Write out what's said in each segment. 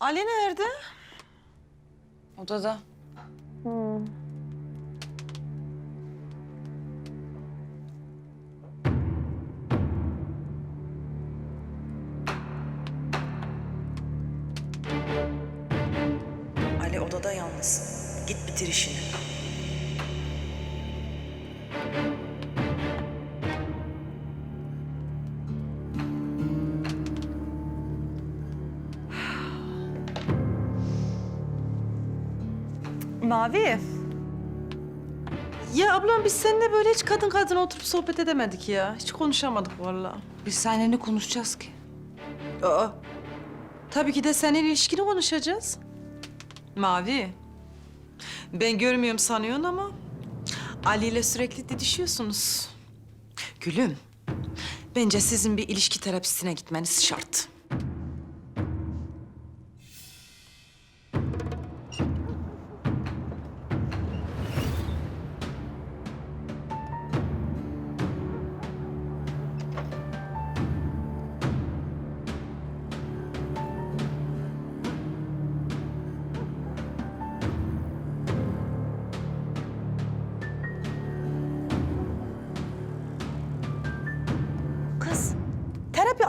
Ali nerede? Odada. Mavi. Ya ablam biz seninle böyle hiç kadın kadına oturup sohbet edemedik ya. Hiç konuşamadık vallahi. Biz seninle ne konuşacağız ki? Aa. Tabii ki de senin ilişkini konuşacağız. Mavi. Ben görmüyorum sanıyorsun ama Ali ile sürekli didişiyorsunuz. Gülüm. Bence sizin bir ilişki terapistine gitmeniz şart.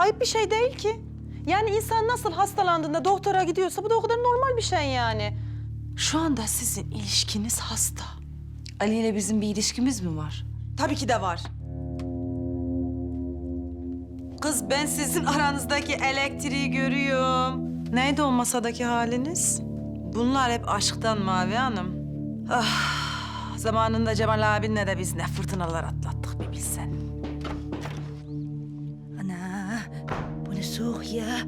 Ayıp bir şey değil ki. Yani insan nasıl hastalandığında doktora gidiyorsa bu da o kadar normal bir şey yani. Şu anda sizin ilişkiniz hasta. Ali ile bizim bir ilişkimiz mi var? Tabii ki de var. Kız ben sizin aranızdaki elektriği görüyorum. Neydi o masadaki haliniz? Bunlar hep aşktan Mavi Hanım. Ah, zamanında Cemal abinle de biz ne fırtınalar atlattık bir bilsen. Ne soğuk ya.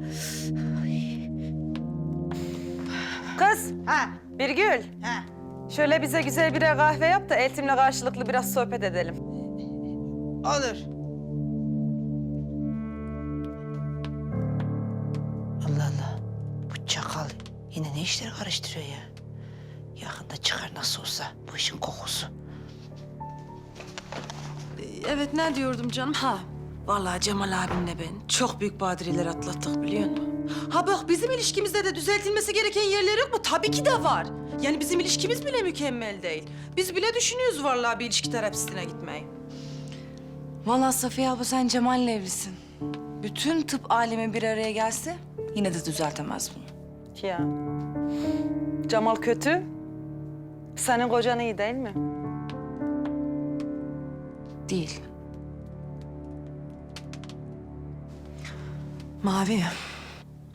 Kız, Ha, Birgül. ha. Şöyle bize güzel birer kahve yap da Eltim'le karşılıklı biraz sohbet edelim. Olur. Allah Allah. Bu çakal yine ne işler karıştırıyor ya? Yakında çıkar nasıl olsa bu işin kokusu. Evet ne diyordum canım? Ha. Vallahi Cemal abimle ben çok büyük badireler atlattık biliyor musun? Ha bak bizim ilişkimizde de düzeltilmesi gereken yerler yok mu? Tabii ki de var. Yani bizim ilişkimiz bile mükemmel değil. Biz bile düşünüyoruz vallahi bir ilişki terapistine gitmeyi. Vallahi Safiye abla sen Cemal'le evlisin. Bütün tıp alemi bir araya gelse yine de düzeltemez bunu. Ya. Cemal kötü. Senin kocan iyi değil mi? Değil. Mavi,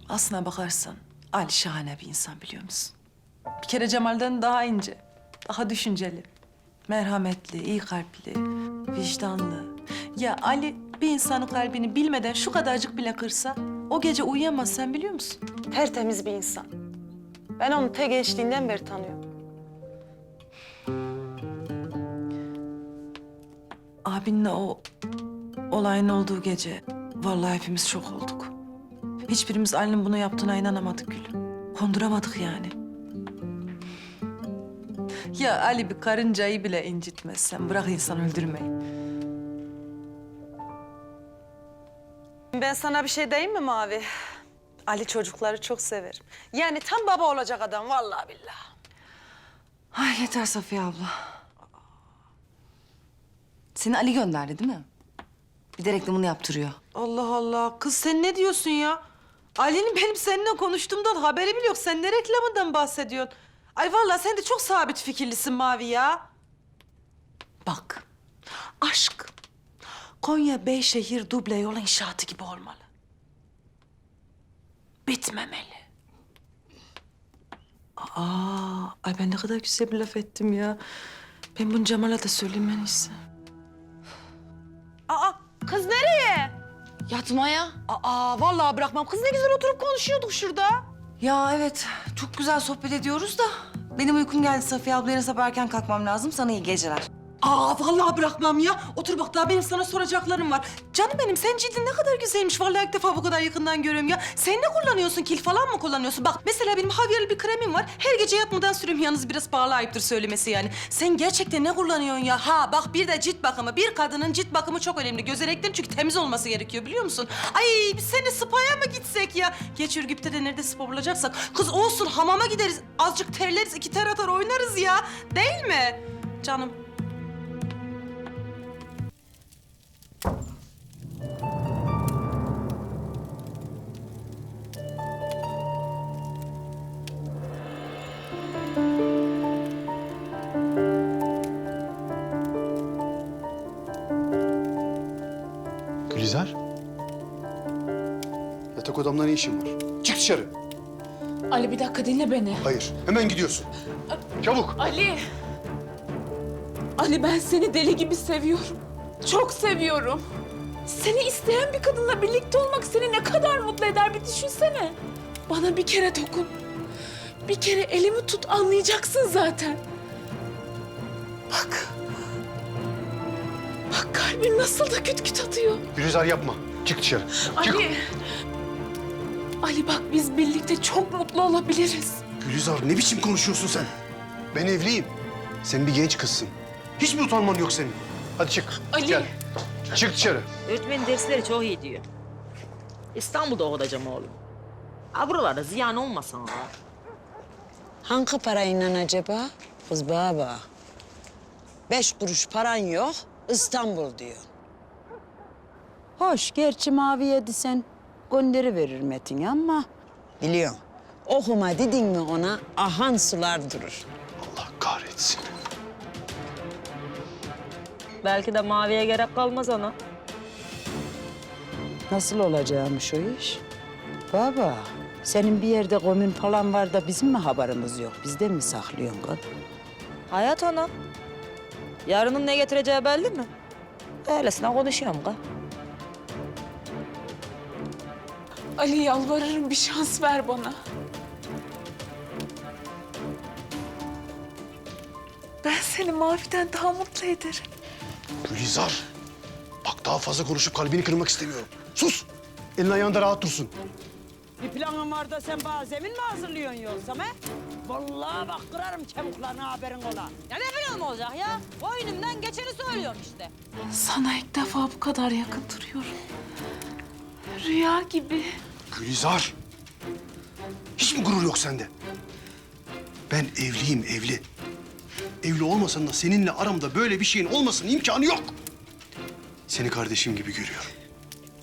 aslına bakarsan Ali şahane bir insan biliyor musun? Bir kere Cemal'den daha ince, daha düşünceli, merhametli, iyi kalpli, vicdanlı. Ya Ali bir insanın kalbini bilmeden şu kadarcık bile kırsa o gece uyuyamaz sen biliyor musun? Tertemiz bir insan. Ben onu te gençliğinden beri tanıyorum. Abinle o olayın olduğu gece vallahi hepimiz şok olduk. Hiçbirimiz Ali'nin bunu yaptığına inanamadık Gül. Konduramadık yani. Ya Ali bir karıncayı bile incitmez. Sen bırak insan öldürmeyi. Ben sana bir şey diyeyim mi Mavi? Ali çocukları çok sever. Yani tam baba olacak adam vallahi billahi. Ay yeter Safiye abla. Seni Ali gönderdi değil mi? Bir de reklamını yaptırıyor. Allah Allah. Kız sen ne diyorsun ya? Ali'nin benim seninle konuştuğumdan haberi bile yok. Sen ne reklamından bahsediyorsun? Ay vallahi sen de çok sabit fikirlisin Mavi ya. Bak, aşk Konya Beyşehir duble yol inşaatı gibi olmalı. Bitmemeli. Aa, ay ben ne kadar güzel bir laf ettim ya. Ben bunu Cemal'a da söyleyeyim en iyisi. Aa, kız nereye? Yatmaya. Aa vallahi bırakmam. Kız ne güzel oturup konuşuyorduk şurada. Ya evet çok güzel sohbet ediyoruz da benim uykum geldi Safiye abla yarın sabah erken kalkmam lazım. Sana iyi geceler. Aa vallahi bırakmam ya. Otur bak daha benim sana soracaklarım var. Canım benim sen cildin ne kadar güzelmiş. Vallahi ilk defa bu kadar yakından görüyorum ya. Sen ne kullanıyorsun? Kil falan mı kullanıyorsun? Bak mesela benim havyarlı bir kremim var. Her gece yatmadan sürüyorum. Yalnız biraz pahalı ayıptır söylemesi yani. Sen gerçekten ne kullanıyorsun ya? Ha bak bir de cilt bakımı. Bir kadının cilt bakımı çok önemli. Gözeneklerin çünkü temiz olması gerekiyor biliyor musun? Ay biz seni spa'ya mı gitsek ya? Geç Ürgüp'te de nerede spa bulacaksak. Kız olsun hamama gideriz. Azıcık terleriz, iki ter atar oynarız ya. Değil mi? Canım. Odamda ne işin var? Çık dışarı. Ali bir dakika dinle beni. Hayır, hemen gidiyorsun. Çabuk. Ali. Ali ben seni deli gibi seviyorum. Çok seviyorum. Seni isteyen bir kadınla birlikte olmak seni ne kadar mutlu eder bir düşünsene. Bana bir kere dokun. Bir kere elimi tut anlayacaksın zaten. Bak. Bak kalbin nasıl da küt küt atıyor. Gülizar yapma. Çık dışarı. Çık. Ali. Ali bak biz birlikte çok mutlu olabiliriz. Gülizar ne biçim konuşuyorsun sen? Ben evliyim. Sen bir genç kızsın. Hiç mi utanman yok senin? Hadi çık. Ali. Gel. Çık dışarı. Öğretmenin dersleri çok iyi diyor. İstanbul'da okutacağım oğlum. Ha buralarda ziyan olmasın ha. Hangi parayla acaba? Kız baba. Beş kuruş paran yok, İstanbul diyor. Hoş, gerçi maviye desen gönderi verir Metin ama... Biliyorum. Okuma dedin mi ona ahan sular durur. Allah kahretsin. Belki de maviye gerek kalmaz ona. Nasıl olacakmış o iş? Baba, senin bir yerde komün falan var da bizim mi haberimiz yok? Bizden mi saklıyorsun kız? Hayat ana. Yarının ne getireceği belli mi? Öylesine konuşuyorum ka. Ali yalvarırım bir şans ver bana. Ben seni maviden daha mutlu ederim. Gülizar. Bak daha fazla konuşup kalbini kırmak istemiyorum. Sus. Elin ayağında rahat dursun. Bir planın var da sen bana zemin mi hazırlıyorsun yoksa he? Vallahi bak kırarım kemiklerini haberin ola. Ya ne planım olacak ya? Boynumdan geçeni söylüyorum işte. Sana ilk defa bu kadar yakın duruyorum. Rüya gibi. Gülizar. Hiç mi gurur yok sende? Ben evliyim, evli. Evli olmasan da seninle aramda böyle bir şeyin olmasının imkanı yok. Seni kardeşim gibi görüyorum.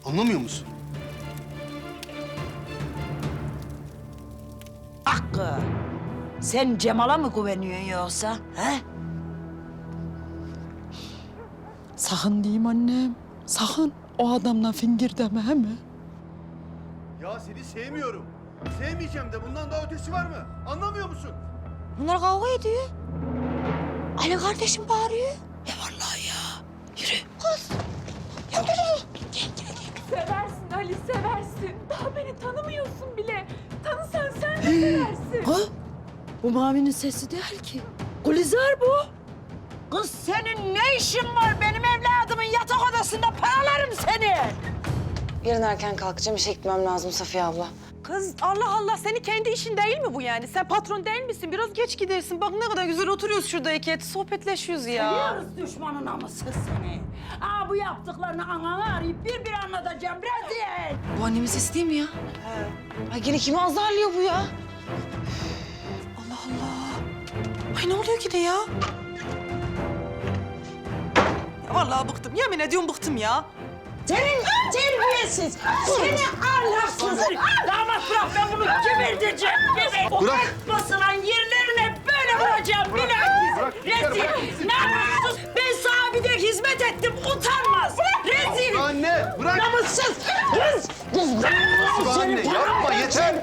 Anlamıyor musun? Hakkı, sen Cemal'a mı güveniyorsun yoksa? He? Sakın diyeyim annem. Sakın o adamla fingir deme he mi? Ya seni sevmiyorum. Sevmeyeceğim de bundan daha ötesi var mı? Anlamıyor musun? Bunlar kavga ediyor. Ali kardeşim bağırıyor. Seversin Ali seversin. Daha beni tanımıyorsun bile. Tanısan sen de seversin. Ha? Bu Mavi'nin sesi değil ki. Gülizar bu. Kız senin ne işin var benim evladımın yatak odasında paralarım seni. Yarın erken kalkacağım. işe gitmem lazım Safiye abla. Kız Allah Allah senin kendi işin değil mi bu yani? Sen patron değil misin? Biraz geç gidersin. Bak ne kadar güzel oturuyoruz şurada iki et. Sohbetleşiyoruz ya. Yarız düşmanın namussuz seni. Aa bu yaptıklarını anana arayıp bir bir anlatacağım rezil. Bu annemin sesi değil mi ya? He. Ay yine kimi azarlıyor bu ya? Allah Allah. Ay ne oluyor ki de ya? ya vallahi bıktım. Yemin ediyorum bıktım ya. Senin terbiyesiz, seni ahlaksız. Damat bırak ben bunu geberteceğim. Geber. Bırak. Basılan yerlerine böyle vuracağım. Bilakis. Rezil, namussuz. Ben sana bir de hizmet ettim. Utanmaz. Rezil. Anne bırak. Namussuz. Kız. Kız. Aslı anne yapma yeter.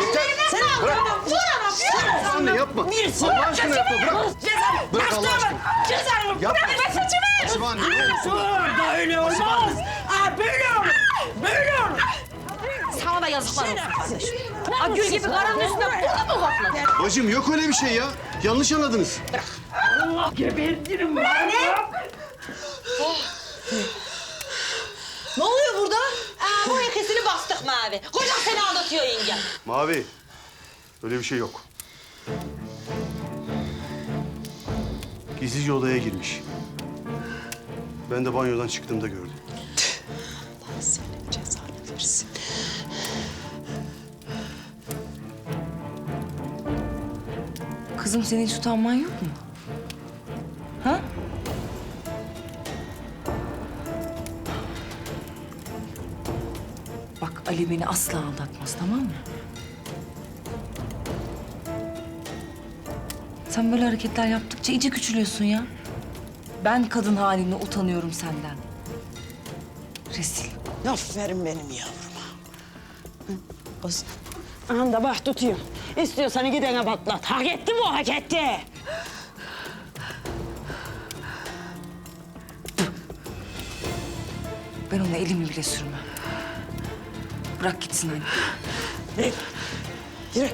Yeter. Sen Bırak. Vur ana. Vur. Anne yapma. Allah aşkına yapma bırak. Cezanı. Bırak Allah aşkına. Cezanı. Yapma. Bırak ben saçımı. Aslı ne. Dur, böyle olmaz. Aa, böyle olur. Böyle olur. Sana da yazıklar olsun kardeş. Aa, gül gibi karının üstüne bunu mu kokladın? Bacım yok öyle bir şey ya. Yanlış anladınız. Allah gebertirim ben. Ne oluyor burada? Aa, bu ikisini bastık mavi. Kocan seni anlatıyor yenge. Mavi, öyle bir şey yok. Gizlice odaya girmiş. Ben de banyodan çıktığımda gördüm. Senin cezanı versin. Kızım senin hiç utanman yok mu? Ha? Bak Ali beni asla aldatmaz tamam mı? Sen böyle hareketler yaptıkça iyice küçülüyorsun ya. Ben kadın haline utanıyorum senden. Rezil. Aferin benim yavruma. Hı, Kız. Aha da bak tutuyorum. İstiyorsan gidene patlat. Hak etti bu, hak etti. Ben ona elimi bile sürmem. Bırak gitsin anne. Yürü.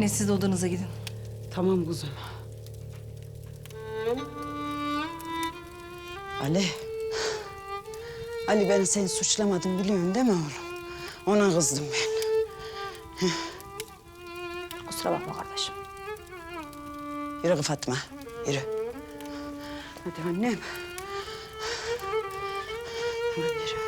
Anne siz de odanıza gidin. Tamam kuzum. Ali. Ali ben seni suçlamadım biliyorsun değil mi oğlum? Ona kızdım ben. Kusura bakma kardeşim. Yürü Fatma, yürü. Hadi annem. Hadi yürü.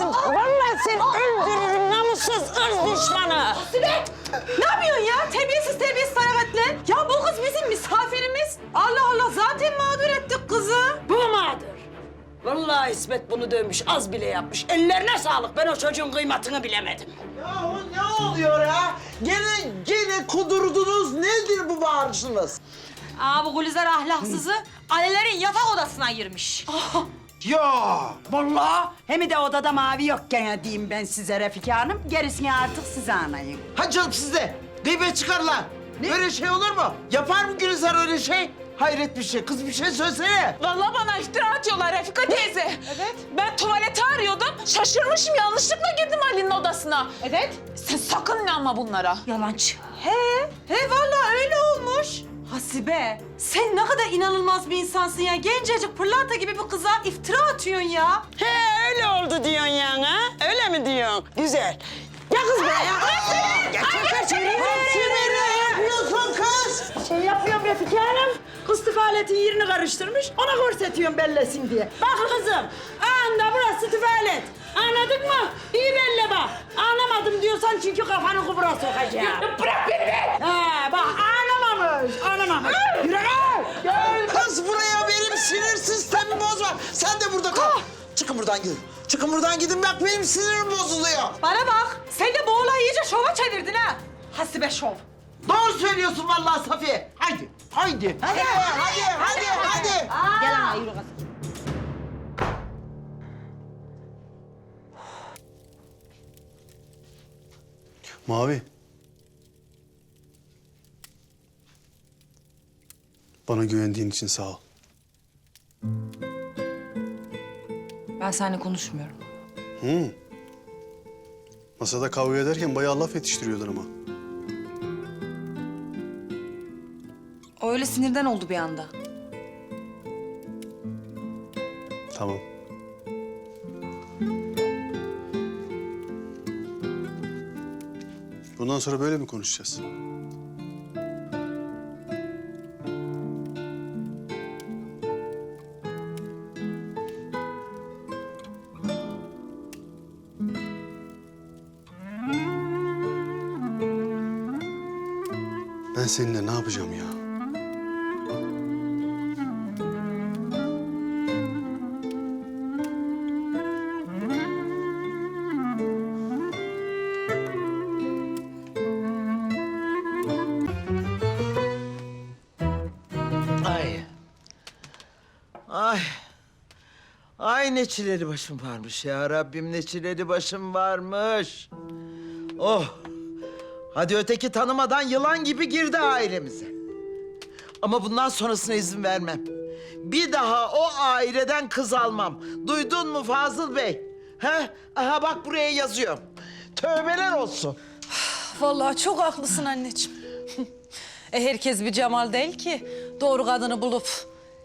Versin. Vallahi seni öldürürüm namussuz ırz düşmanı. Ne yapıyorsun ya? Terbiyesiz terbiyesiz haraketle. Ya bu kız bizim misafirimiz. Allah Allah zaten mağdur ettik kızı. Bu mağdur. Vallahi İsmet bunu dövmüş, az bile yapmış. Ellerine sağlık. Ben o çocuğun kıymetini bilemedim. Yahu ne oluyor ha? Gene gene kudurdunuz. Nedir bu bağırışınız? Aa bu Gülizar ahlaksızı Alilerin yatak odasına girmiş. Ya Vallahi hem de odada mavi yokken ya diyeyim ben size Refika Hanım. Gerisini artık size anlayın. ha canım sizde. Gıybet çıkar lan. Böyle şey olur mu? Yapar mı Gülizar öyle şey? Hayret bir şey. Kız bir şey söylesene. Vallahi bana iftira atıyorlar Refika teyze. Evet. Ben tuvaleti arıyordum. Şaşırmışım yanlışlıkla girdim Ali'nin odasına. Evet. Sen sakın inanma bunlara. Yalancı. He, he vallahi öyle olmuş. Hasibe, sen ne kadar inanılmaz bir insansın ya. Gencecik pırlanta gibi bir kıza iftira atıyorsun ya. He öyle oldu diyorsun yani ha? Öyle mi diyorsun? Güzel. Ya kız be ya. Geç geç. ne yapıyorsun kız? Şey yapıyorum Refika Hanım. Kız tüfaletin yerini karıştırmış. Ona görsetiyorum bellesin diye. Bak kızım. Anda burası tüfalet. Anladın mı? İyi belle bak. Anlamadım diyorsan çünkü kafanı kubura sokacağım. Bırak beni be! He bak anlamamış. Anlamamış. Yürü gel. Gel. Kız buraya benim sinir sistemimi bozma. Sen de burada kal. Çıkın buradan gidin. Çıkın buradan gidin bak benim sinirim bozuluyor. Bana bak, sen de bu olayı iyice şova çevirdin ha. Hasibe şov. Doğru söylüyorsun vallahi Safiye. Haydi, haydi. Hadi, hadi, hadi, hadi. Gel ana yürü kız. Mavi. Bana güvendiğin için sağ ol. Ben seninle konuşmuyorum. Hı. Masada kavga ederken bayağı laf yetiştiriyordun ama. O öyle sinirden oldu bir anda. Tamam. Bundan sonra böyle mi konuşacağız? Ben seninle ne yapacağım ya? Ay. Ay. Ay ne çileli başım varmış ya Rabbim ne çileli başım varmış. Oh. Hadi öteki tanımadan yılan gibi girdi ailemize. Ama bundan sonrasına izin vermem. Bir daha o aileden kız almam. Duydun mu Fazıl Bey? He? Aha bak buraya yazıyorum. Tövbeler olsun. Vallahi çok haklısın anneciğim. e herkes bir Cemal değil ki. Doğru kadını bulup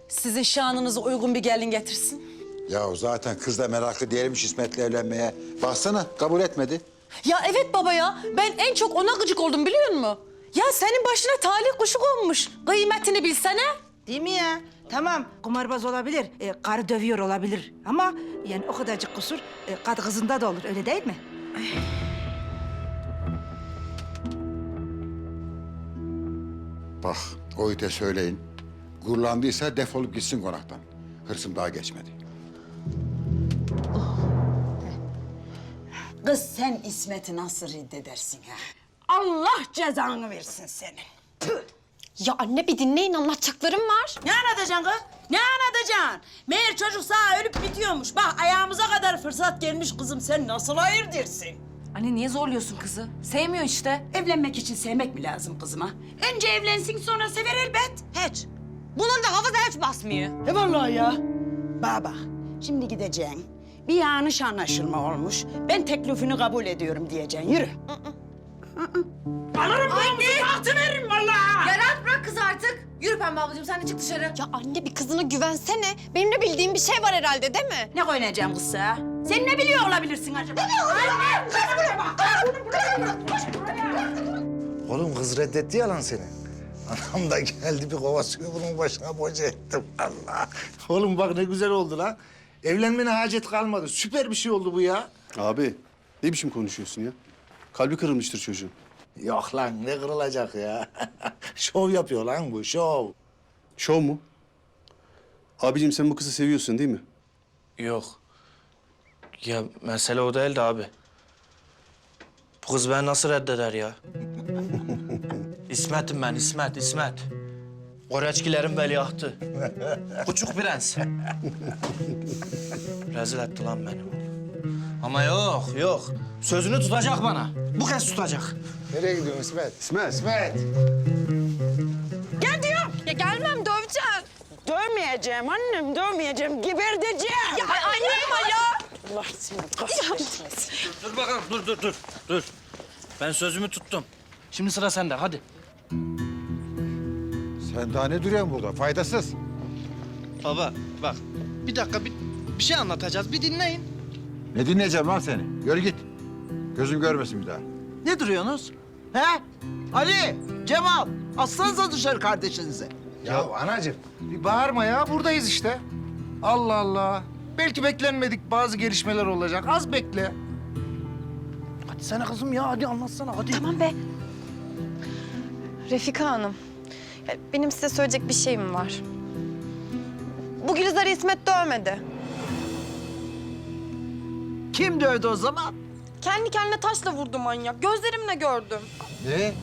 sizin şanınıza uygun bir gelin getirsin. Ya zaten kız da meraklı değilmiş İsmet'le evlenmeye. Baksana kabul etmedi. Ya evet baba ya. Ben en çok ona gıcık oldum biliyor musun? Ya senin başına talih kuşu konmuş. Kıymetini bilsene. Değil mi ya? Tamam kumarbaz olabilir, e, karı dövüyor olabilir. Ama yani o kadarcık kusur e, kadı kızında da olur öyle değil mi? Bak o ite söyleyin. Gururlandıysa defolup gitsin konaktan. Hırsım daha geçmedi. Kız sen İsmet'i nasıl reddedersin ha? Allah cezanı versin senin. Ya anne bir dinleyin anlatacaklarım var. Ne anlatacaksın kız? Ne anlatacaksın? Meğer çocuk sağ ölüp bitiyormuş. Bak ayağımıza kadar fırsat gelmiş kızım. Sen nasıl hayır dersin? Anne niye zorluyorsun kızı? Sevmiyor işte. Evlenmek için sevmek mi lazım kızıma? Önce evlensin sonra sever elbet. Hiç. Bunun da hafıza hiç basmıyor. E vallahi ya. Baba, şimdi gideceksin. Bir yanlış anlaşılma olmuş. Ben teklifini kabul ediyorum diyeceksin. Yürü. Alırım boyumuzu tahtı veririm vallahi. Ya rahat bırak kızı artık. Yürü Pembe ablacığım sen de çık dışarı. Ya anne bir kızına güvensene. Benim de bildiğim bir şey var herhalde değil mi? Ne oynayacağım kız ha? Sen ne biliyor olabilirsin acaba? Ne biliyor Anne, kız buraya bak. Kız buraya bak. Koş buraya. Oğlum kız reddetti ya lan seni. Anam da geldi bir kova suyu bunun başına boca ettim. Allah. Oğlum bak ne güzel oldu lan. Evlenmene hacet kalmadı. Süper bir şey oldu bu ya. Abi ne biçim konuşuyorsun ya? Kalbi kırılmıştır çocuğun. Yok lan ne kırılacak ya. şov yapıyor lan bu şov. Şov mu? Abicim sen bu kızı seviyorsun değil mi? Yok. Ya mesele o değil de abi. Bu kız beni nasıl reddeder ya? İsmet'im ben, İsmet, İsmet. Koreçkilerin veliahtı. Küçük prens. Rezil etti lan beni. Ama yok, yok. Sözünü tutacak bana. Bu kez tutacak. Nereye gidiyorsun İsmet? İsmet. İsmet. Gel diyorum. Ya gelmem döveceğim. Dövmeyeceğim annem, dövmeyeceğim. Geberteceğim. Ya anne ama ya. Allah seni kahretmesin. Dur bakalım, dur, dur, dur. Dur. Ben sözümü tuttum. Şimdi sıra sende, hadi. Sen daha ne duruyorsun burada? Faydasız. Baba, bak. Bir dakika, bir, bir şey anlatacağız. Bir dinleyin. Ne dinleyeceğim lan seni? Yürü git. Gözüm görmesin bir daha. Ne duruyorsunuz? He? Ali, Cemal, aslanıza dışarı kardeşinize. Ya anacığım bir bağırma ya buradayız işte. Allah Allah. Belki beklenmedik bazı gelişmeler olacak. Az bekle. Hadi sana kızım ya hadi anlatsana hadi. Tamam be. Refika Hanım, ya benim size söyleyecek bir şeyim var. Bu Gülizar'ı İsmet dövmedi. Kim dövdü o zaman? Kendi kendine taşla vurdu manyak. Gözlerimle gördüm. Ne?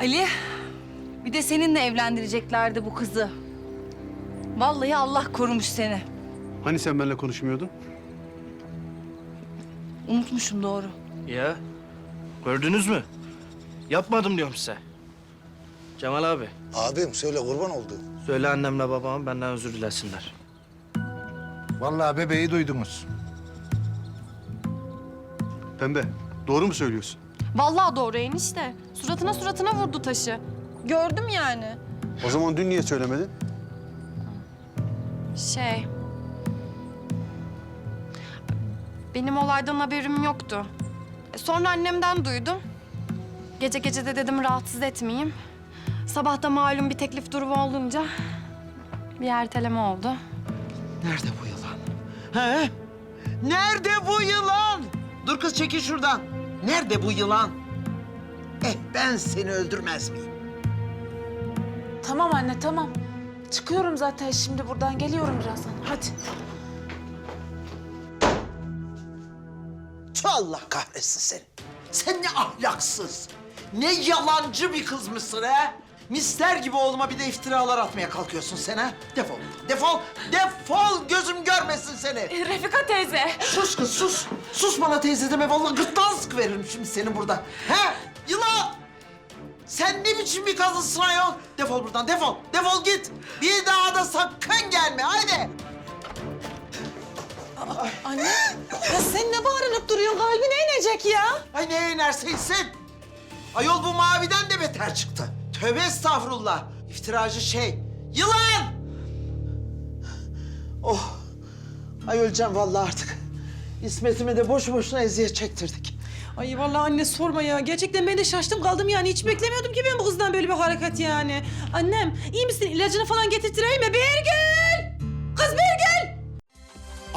Ali, bir de seninle evlendireceklerdi bu kızı. Vallahi Allah korumuş seni. Hani sen benimle konuşmuyordun? Unutmuşum doğru. Ya, gördünüz mü? Yapmadım diyorum size. Cemal abi, Abim söyle kurban oldu. söyle annemle babama benden özür dilesinler. Vallahi bebeği duydunuz. Pembe doğru mu söylüyorsun? Vallahi doğru enişte. Suratına suratına vurdu taşı. Gördüm yani. O zaman dün niye söylemedin? Şey... Benim olaydan haberim yoktu. E, Sonra annemden duydum. Gece gece de dedim rahatsız etmeyeyim. Sabah da malum bir teklif durumu olunca bir erteleme oldu. Nerede bu yılan? He? Nerede bu yılan? Dur kız çekil şuradan. Nerede bu yılan? Eh ben seni öldürmez miyim? Tamam anne tamam. Çıkıyorum zaten şimdi buradan. Geliyorum birazdan. Hadi. Allah kahretsin seni. Sen ne ahlaksız, Ne yalancı bir kızmışsın ha. Mister gibi oğluma bir de iftiralar atmaya kalkıyorsun sen ha. Defol, defol, defol gözüm görmesin seni. E, Refika teyze. Sus kız sus. Sus bana teyze deme vallahi gırtlağını sıkıveririm şimdi senin burada. He? Yılan! Sen ne biçim bir kadınsın ayol? Defol buradan defol. Defol git. Bir daha da sakın gelme haydi. Anne, ya sen ne bağırınıp duruyorsun? Kalbine inecek ya. Ay ne inerse insin. Ayol bu maviden de beter çıktı. Tövbe estağfurullah. İftiracı şey. Yılan! Oh. Ay öleceğim vallahi artık. İsmet'ime de boşu boşuna eziyet çektirdik. Ay vallahi anne sorma ya. Gerçekten ben de şaştım kaldım yani. Hiç beklemiyordum ki ben bu kızdan böyle bir hareket yani. Annem iyi misin? İlacını falan getirtireyim mi? Kız Birgül!